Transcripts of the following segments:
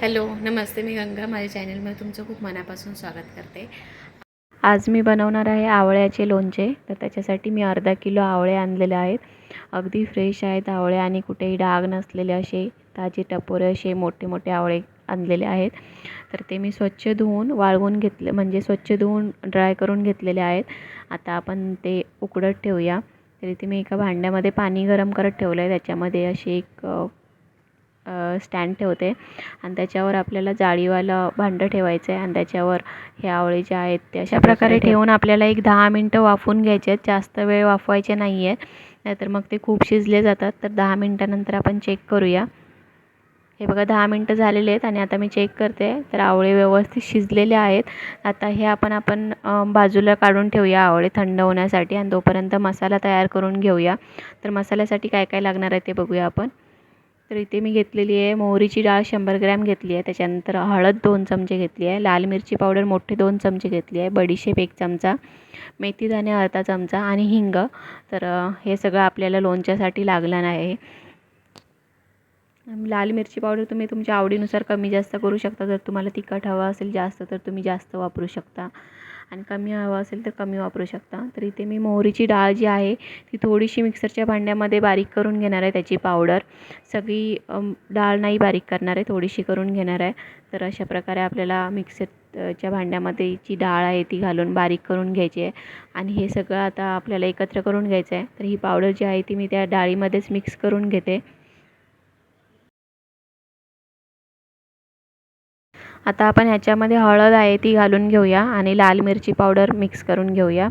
Hello नमस्ते मी गंगा माझ्या चॅनलमध्ये तुमचं खूप मनापासून स्वागत करते. आज मी बनवणार आहे आवळ्याचे लोणचे. तर त्याच्यासाठी मी अर्धा किलो आवळे आणलेले आहेत. अगदी फ्रेश आहेत आवळे आणि कुठेही डाग नसलेले असे ताजे टपोरे असे मोठे मोठे आवळे आणलेले आहेत. तर ते मी स्वच्छ धुवून वाळवून घेतले म्हणजे स्वच्छ धुवून ड्राय करून घेतलेले आहेत. आता आपण ते उकडत ठेवूया. तर इथे मी एका भांड्यामध्ये पाणी गरम करत ठेवलं आहे त्याच्यामध्ये अशी एक स्टँड ठेवते. आणि त्याच्यावर आपल्याला जाळीवालं भांडं ठेवायचं आहे आणि त्याच्यावर हे आवळे जे आहेत ते अशा प्रकारे ठेवून आपल्याला एक दहा मिनटं वाफवून घ्यायचे आहेत. जास्त वेळ वाफवायचे नाही आहेत नाहीतर मग ते खूप शिजले जातात. तर दहा मिनटानंतर आपण चेक करूया. हे बघा दहा मिनटं झालेले आहेत आणि आता मी चेक करते. तर आवळे व्यवस्थित शिजलेले आहेत. आता हे आपण आपण बाजूला काढून ठेवूया आवळे थंड होण्यासाठी आणि तोपर्यंत मसाला तयार करून घेऊया. तर मसाल्यासाठी काय काय लागणार आहे ते बघूया आपण. तर इथे मी घेतलेली आहे मोहरीची डाळ शंभर ग्रॅम घेतली आहे. त्याच्यानंतर हळद दोन चमचे घेतली आहे. लाल मिरची पावडर मोठे दोन चमचे घेतली आहे. बडीशेप एक चमचा मेथीदाणे अर्धा चमचा आणि हिंग. तर हे सगळं आपल्याला लोणच्यासाठी लागलं नाही लाल मिरची पावडर तुम्ही तुमच्या आवडीनुसार कमी जास्त करू शकता. जर तुम्हाला तिखट हवं असेल जास्त तर तुम्ही जास्त वापरू शकता. आणि कमी हवं असेल तर कमी वापरू शकता. तर इथे मी मोहरीची डाळ जी आहे ती थोडीशी मिक्सरच्या भांड्यामध्ये बारीक करून घेणार आहे त्याची पावडर. सगळी डाळ नाही बारीक करणार आहे थोडीशी करून घेणार आहे. तर अशा प्रकारे आपल्याला मिक्सरच्या भांड्यामध्ये जी डाळ आहे ती घालून बारीक करून घ्यायची आहे. आणि हे सगळं आता आपल्याला एकत्र करून घ्यायचं आहे. तर ही पावडर जी आहे ती मी त्या डाळीमध्येच मिक्स करून घेते. आता आपण ह्याच्यामध्ये हळद आहे ती घालून घेऊया आणि लाल मिरची पावडर मिक्स करून घेऊया.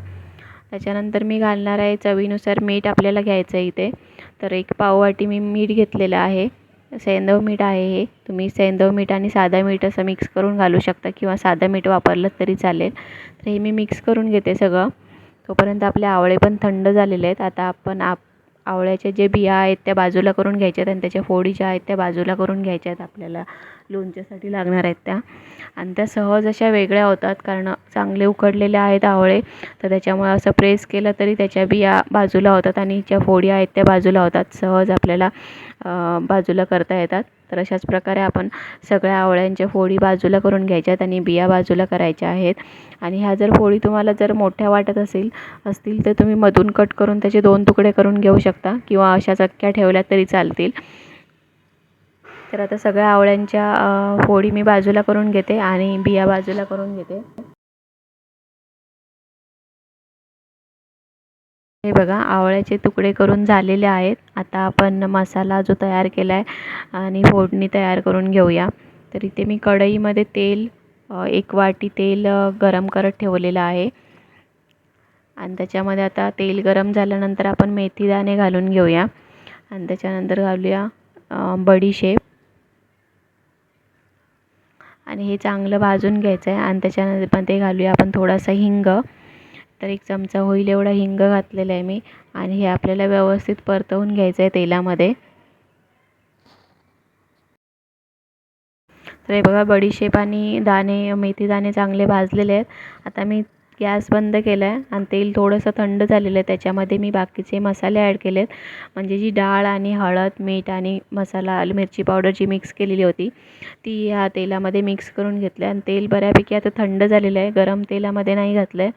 त्याच्यानंतर मी घालणार आहे चवीनुसार मीठ आपल्याला घ्यायचं आहे इथे. तर एक पाववाटी मी मीठ घेतलेलं आहे. सेंधव मीठ आहे हे. तुम्ही सेंदव मीठ आणि साधं मीठ असं मिक्स करून घालू शकता किंवा साधं मीठ वापरलं तरी चालेल. तर हे मी मिक्स करून घेते सगळं. तोपर्यंत आपले आवळे पण थंड झालेले आहेत. आता आपण आप आवळ्याच्या जे बिया आहेत त्या बाजूला करून घ्यायच्या आहेत आणि त्याच्या फोडी ज्या आहेत त्या बाजूला करून घ्यायच्या आहेत आपल्याला. लोणच्यासाठी लागणार आहेत त्या. आणि त्या सहज अशा वेगळ्या होतात कारण चांगले उकडलेले आहेत आवळे. तर त्याच्यामुळे असं प्रेस केलं तरी त्याच्या बिया बाजूला होतात आणि ज्या फोडी आहेत त्या बाजूला होतात. सहज आपल्याला बाजूला करता येतात. तर अशाच प्रकारे आपण सगळ्या आवळ्यांच्या फोडी बाजूला करून घ्यायच्यात आणि बिया बाजूला करायच्या आहेत. आणि ह्या जर फोडी तुम्हाला जर मोठ्या वाटत असेल असतील तर तुम्ही मधून कट करून त्याचे दोन तुकडे करून घेऊ शकता किंवा अशा चक्क्या ठेवल्या तरी चालतील. तर आता सगळ्या आवळ्यांच्या फोडी मी बाजूला करून घेते आणि बिया बाजूला करून घेते. हे बघा आवळ्याचे तुकडे करून झालेले आहेत. आता आपण मसाला जो तयार केला आहे आणि फोडणी तयार करून घेऊया. तर इथे मी कढईमध्ये तेल एक वाटी तेल गरम करत ठेवलेलं आहे. आणि त्याच्यामध्ये आता तेल गरम झाल्यानंतर आपण मेथीदाणे घालून घेऊया. आणि त्याच्यानंतर घालूया बडीशेप आणि हे चांगलं भाजून घ्यायचं आहे आणि त्याच्यानंतर पण ते घालूया आपण थोडासा हिंग. तर एक चमचा होईल एवढा हिंग घातलेला आहे मी. आणि हे आपल्याला व्यवस्थित परतवून घ्यायचं आहे तेलामध्ये. तर हे बघा बडीशेप आणि दाणे मेथी दाणे चांगले भाजलेले आहेत. आता मी गॅस बंद केला आहे आणि तेल थोडंसं थंड झालेलं आहे. त्याच्यामध्ये मी बाकीचे मसाले ॲड केले आहेत म्हणजे जी डाळ आणि हळद मीठ आणि मसाला मिरची पावडर जी मिक्स केलेली होती ती ह्या तेलामध्ये मिक्स करून घेतलं. आणि तेल बऱ्यापैकी आता थंड झालेलं आहे. गरम तेलामध्ये नाही घातलं आहे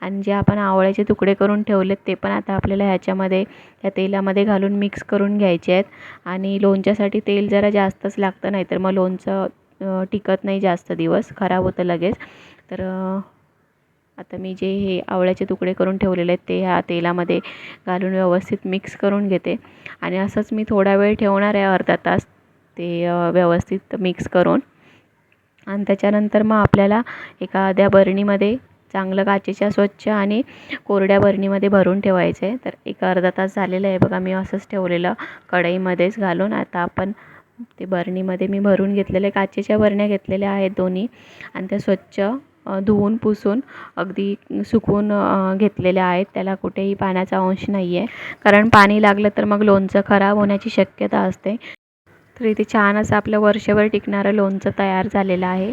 आणि जे आपण आवळ्याचे तुकडे करून ठेवलेत ते पण आता आपल्याला ह्याच्यामध्ये या तेलामध्ये घालून मिक्स करून घ्यायचे आहेत. आणि लोणच्यासाठी तेल जरा जास्तच लागतं नाहीतर मग लोणचं टिकत नाही जास्त दिवस खराब होतं लगेच. तर आता मी जे हे आवळ्याचे तुकडे करून ठेवलेले आहेत ते ह्या तेलामध्ये घालून व्यवस्थित मिक्स करून घेते. आणि असंच मी थोडा वेळ ठेवणार आहे अर्धा तास ते व्यवस्थित मिक्स करून. आणि त्याच्यानंतर मग आपल्याला एखाद्या बरणीमध्ये चांगलं काचेच्या स्वच्छ आणि कोरड्या बरणीमध्ये भरून ठेवायचं. आहे तर एक अर्धा तास झालेला आहे बघा मी असंच ठेवलेलं कढईमध्येच घालून. आता आपण ते बरणीमध्ये मी भरून घेतलेले काचेच्या बरण्या घेतलेल्या आहेत दोन्ही. आणि त्या स्वच्छ धुवून पुसून अगदी सुकवून घेतलेल्या आहेत. त्याला कुठेही पाण्याचा अंश नाही आहे कारण पाणी लागलं तर मग लोणचं खराब होण्याची शक्यता असते. तर इथे छान असं आपलं वर्षभर टिकणारं लोणचं तयार झालेलं आहे.